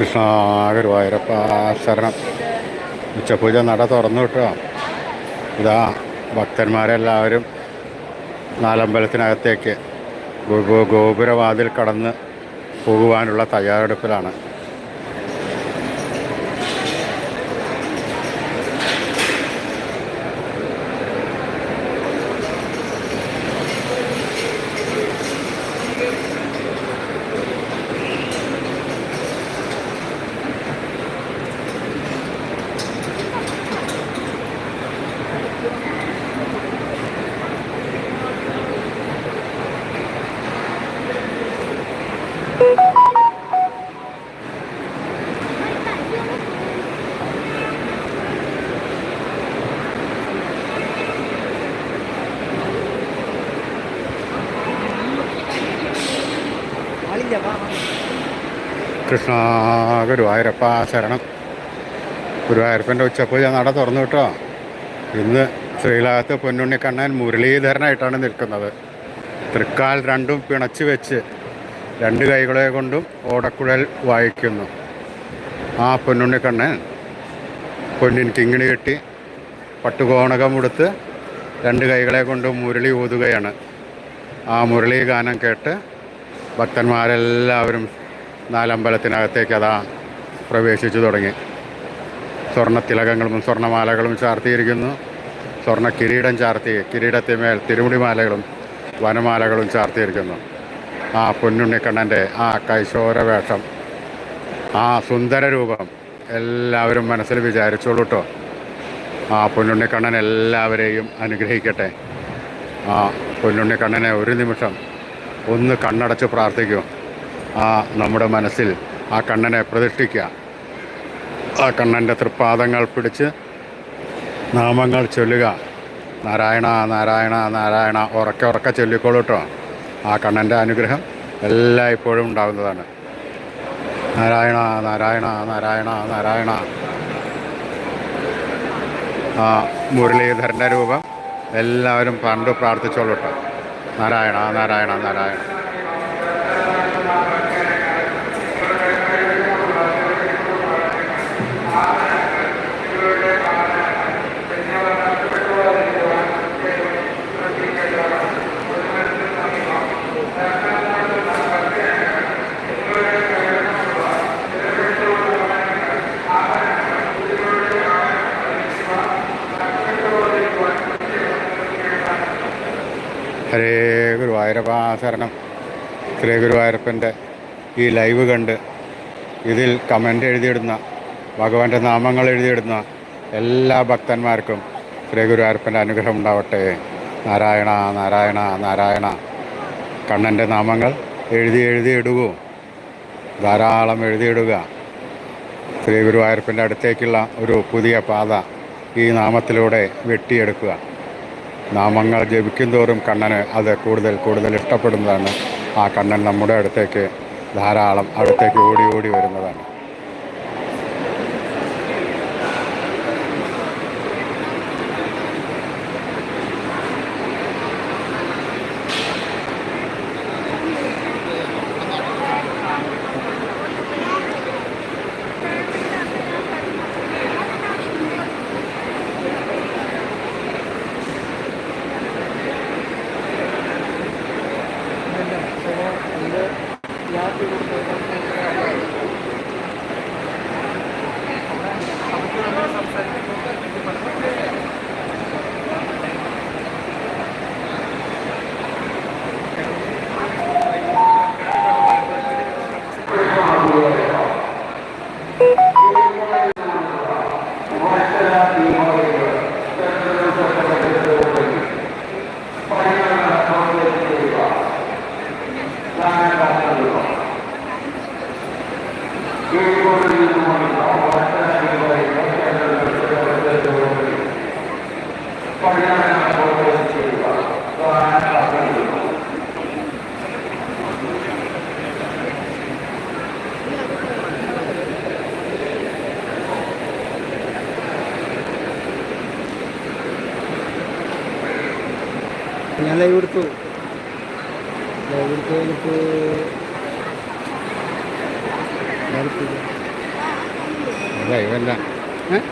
കൃഷ്ണ ഗുരുവായൂരപ്പ ശരണം. ഉച്ചപൂജ നട തുറന്നു കിട്ടുക ഇതാ ഭക്തന്മാരെല്ലാവരും നാലമ്പലത്തിനകത്തേക്ക് ഗോപുരവാതിൽ കടന്ന് പോകുവാനുള്ള തയ്യാറെടുപ്പിലാണ്. കൃഷ്ണ ഗുരുവായൂരപ്പ ശരണം. ഗുരുവായൂരപ്പന്റെ ഉച്ചപ്പൂജ നട തുറന്നു കിട്ടോ. ഇന്ന് ശ്രീലാകത്ത് പൊന്നുണ്ണിക്കണ്ണൻ മുരളീധരനായിട്ടാണ് നിൽക്കുന്നത്. തൃക്കാൽ രണ്ടും പിണച്ചു വെച്ച് രണ്ട് കൈകളെ കൊണ്ടും ഓടക്കുഴൽ വായിക്കുന്നു. ആ പൊന്നുണ്ണിക്കണ്ണൻ പൊന്നിൻ കിങ്ങിണി കെട്ടി പട്ടുകോണകം ഉടുത്ത് രണ്ട് കൈകളെ കൊണ്ടും മുരളി ഊതുകയാണ്. ആ മുരളി ഗാനം കേട്ട് ഭക്തന്മാരെല്ലാവരും നാലമ്പലത്തിനകത്തേക്ക് അതാ പ്രവേശിച്ചു തുടങ്ങി. സ്വർണ തിലകങ്ങളും സ്വർണമാലകളും ചാർത്തിയിരിക്കുന്നു. സ്വർണ കിരീടം ചാർത്തി കിരീടത്തിന്മേൽ തിരുമുടിമാലകളും വനമാലകളും ചാർത്തിയിരിക്കുന്നു. ആ പൊന്നുണ്ണിക്കണ്ണന്റെ ആ കൈശോര വേഷം ആ സുന്ദര രൂപം എല്ലാവരും മനസ്സിൽ വിചാരിച്ചോളൂ കേട്ടോ ആ പൊന്നുണ്ണിക്കണ്ണൻ എല്ലാവരെയും അനുഗ്രഹിക്കട്ടെ. ആ പൊന്നുണ്ണിക്കണ്ണനെ ഒരു നിമിഷം ഒന്ന് കണ്ണടച്ച് പ്രാർത്ഥിക്കൂ. ആ നമ്മുടെ മനസ്സിൽ ആ കണ്ണനെ പ്രതിഷ്ഠിക്കുക. ആ കണ്ണന്റെ തൃപ്പാദങ്ങൾ പിടിച്ച് നാമങ്ങൾ ചൊല്ലുക. നാരായണ നാരായണ നാരായണ ഉറക്കെ ഉറക്കെ ചൊല്ലിക്കോളൂ കേട്ടോ ആ കണ്ണന്റെ അനുഗ്രഹം എല്ലായ്പ്പോഴും ഉണ്ടാകുന്നതാണ് നാരായണ നാരായണ നാരായണ നാരായണ. ആ മുരളീധരന്റെ രൂപം എല്ലാവരും പണ്ട് പ്രാർത്ഥിച്ചോളൂട്ടോ നാരായണ നാരായണ നാരായണ. ഹരേ ഗുരുവായൂരപ്പ ശരണം ശ്രീ ഗുരുവായൂരപ്പന്റെ ഈ ലൈവ് കണ്ട് ഇതിൽ കമന്റ് എഴുതിയിടുന്ന ഭഗവാന്റെ നാമങ്ങൾ എഴുതിയിടുന്ന എല്ലാ ഭക്തന്മാർക്കും ശ്രീ ഗുരുവായൂരപ്പന്റെ അനുഗ്രഹം ഉണ്ടാവട്ടെ. നാരായണ നാരായണ നാരായണ. കണ്ണന്റെ നാമങ്ങൾ എഴുതി എഴുതി ഇടുകൂ ധാരാളം എഴുതിയിടുക. ശ്രീ ഗുരുവായൂരപ്പന്റെ അടുത്തേക്കുള്ള ഒരു പുതിയ പാത ഈ നാമത്തിലൂടെ വെട്ടിയെടുക്കുക. നാമങ്ങൾ ജപിക്കും തോറും കണ്ണന് അത് കൂടുതൽ കൂടുതൽ ഇഷ്ടപ്പെടുന്നതാണ്. ആ കണ്ണൻ നമ്മുടെ അടുത്തേക്ക് ധാരാളം അടുത്തേക്ക് ഓടി ഓടി വരുന്നതാണ്. അപ്പം ഞാൻ ലൈവ് എടുത്തു. ലൈവ് എടുത്തു കഴിഞ്ഞിട്ട് ലൈവല്ല ഏഹ്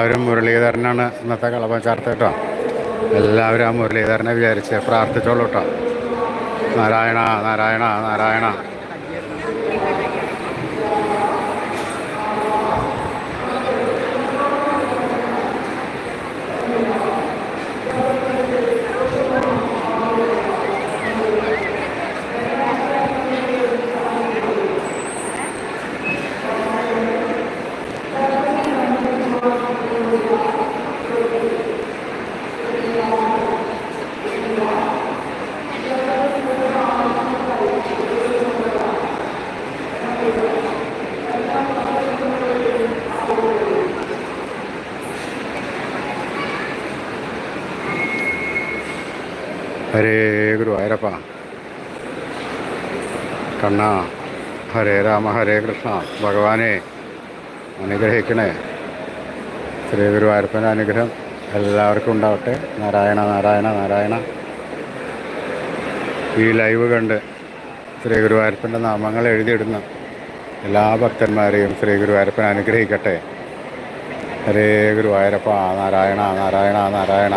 എല്ലാവരും മുരളീധരനാണ് ഇന്നത്തെ കളഭം ചാർത്ത കേട്ടോ. എല്ലാവരും ആ മുരളീധരനെ വിചാരിച്ച് പ്രാർത്ഥിച്ചോളൂ കേട്ടോ. നാരായണ നാരായണ നാരായണ ഹരേ ഗുരുവായൂരപ്പ കണ്ണ ഹരേ രാമ ഹരേ കൃഷ്ണ. ഭഗവാനെ അനുഗ്രഹിക്കണേ. ശ്രീ ഗുരുവായൂരപ്പന്റെ അനുഗ്രഹം എല്ലാവർക്കും ഉണ്ടാവട്ടെ. നാരായണ നാരായണ നാരായണ. ഈ ലൈവ് കണ്ട് ശ്രീ ഗുരുവായൂരപ്പന്റെ നാമങ്ങൾ എഴുതിയിടുന്ന എല്ലാ ഭക്തന്മാരെയും ശ്രീ ഗുരുവായൂരപ്പൻ അനുഗ്രഹിക്കട്ടെ. ഹരേ ഗുരുവായൂരപ്പ നാരായണ നാരായണ നാരായണ.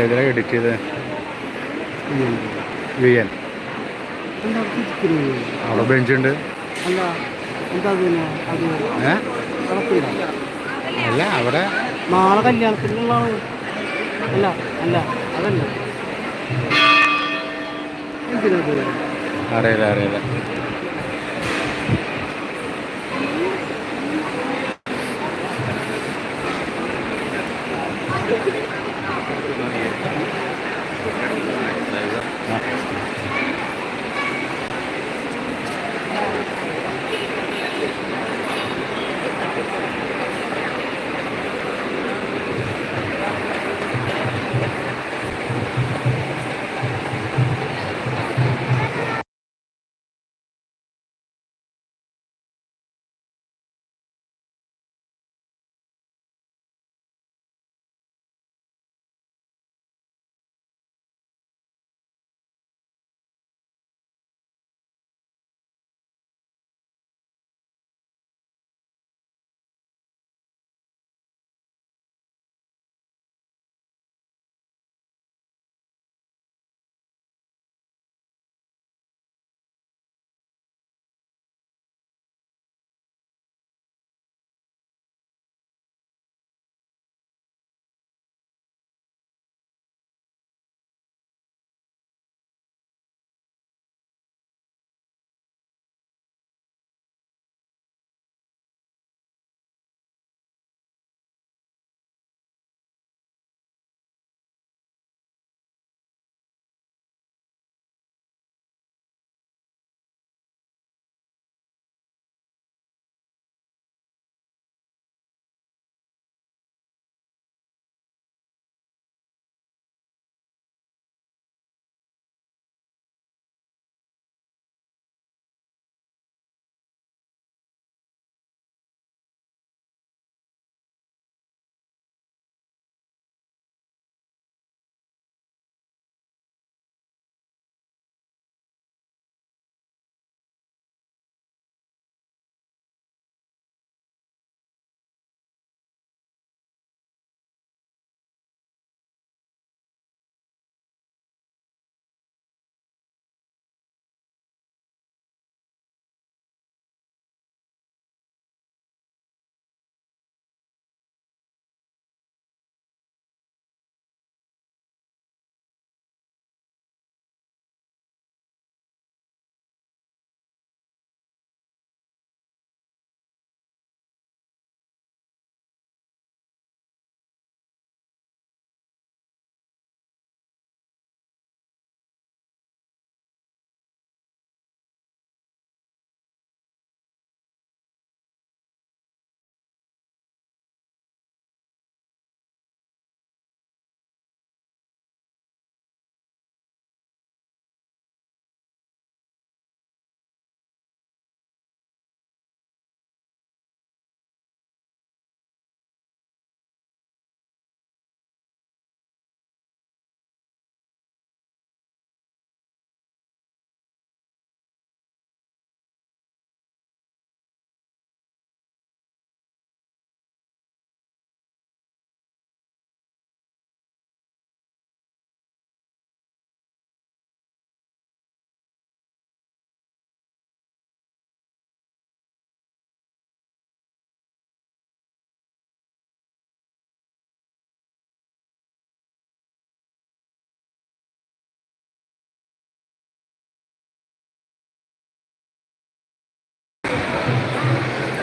ഏതിനാ എഡിറ്റ് ചെയ്ത്? വി എൻ അവിടെ ബെഞ്ചുണ്ട് അല്ല അവിടെ നാളെ കല്യാണത്തിനുള്ള അല്ല അല്ല അതല്ല. അറിയില്ല അറിയില്ല.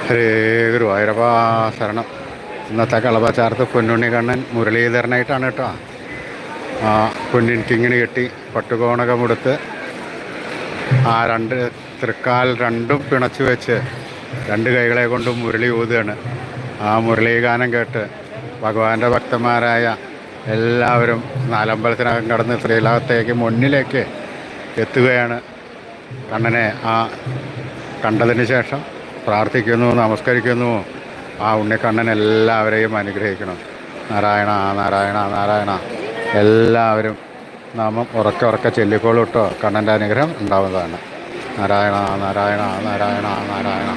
ഹരേ ഗുരുവായൂരപ്പാ ശരണം. ഇന്നത്തെ കളപച്ചാർത്ത് പൊന്നുണ്ണി കണ്ണൻ മുരളീധരനായിട്ടാണ് കേട്ടോ. ആ പൊന്നിൻ കിങ്ങിണി കെട്ടി പട്ടുകോണകമെടുത്ത് ആ രണ്ട് തൃക്കാൽ രണ്ടും പിണച്ചു വെച്ച് രണ്ട് കൈകളെ കൊണ്ടും മുരളി ഊതുകയാണ്. ആ മുരളീഗാനം കേട്ട് ഭഗവാന്റെ ഭക്തന്മാരായ എല്ലാവരും നാലമ്പലത്തിനകം കടന്ന് ശ്രീലാകത്തേക്ക് മുന്നിലേക്ക് എത്തുകയാണ്. കണ്ണനെ ആ കണ്ടതിന് ശേഷം പ്രാർത്ഥിക്കുന്നു നമസ്കരിക്കുന്നു. ആ ഉണ്ണിക്കണ്ണൻ എല്ലാവരെയും അനുഗ്രഹിക്കണം. നാരായണ നാരായണ നാരായണ. എല്ലാവരും നാമം ഉറക്കെ ഉറക്കെ ചൊല്ലിക്കോളൂട്ടോ കണ്ണന്റെ അനുഗ്രഹം ഉണ്ടാവുന്നതാണ്. നാരായണ നാരായണ നാരായണ നാരായണ.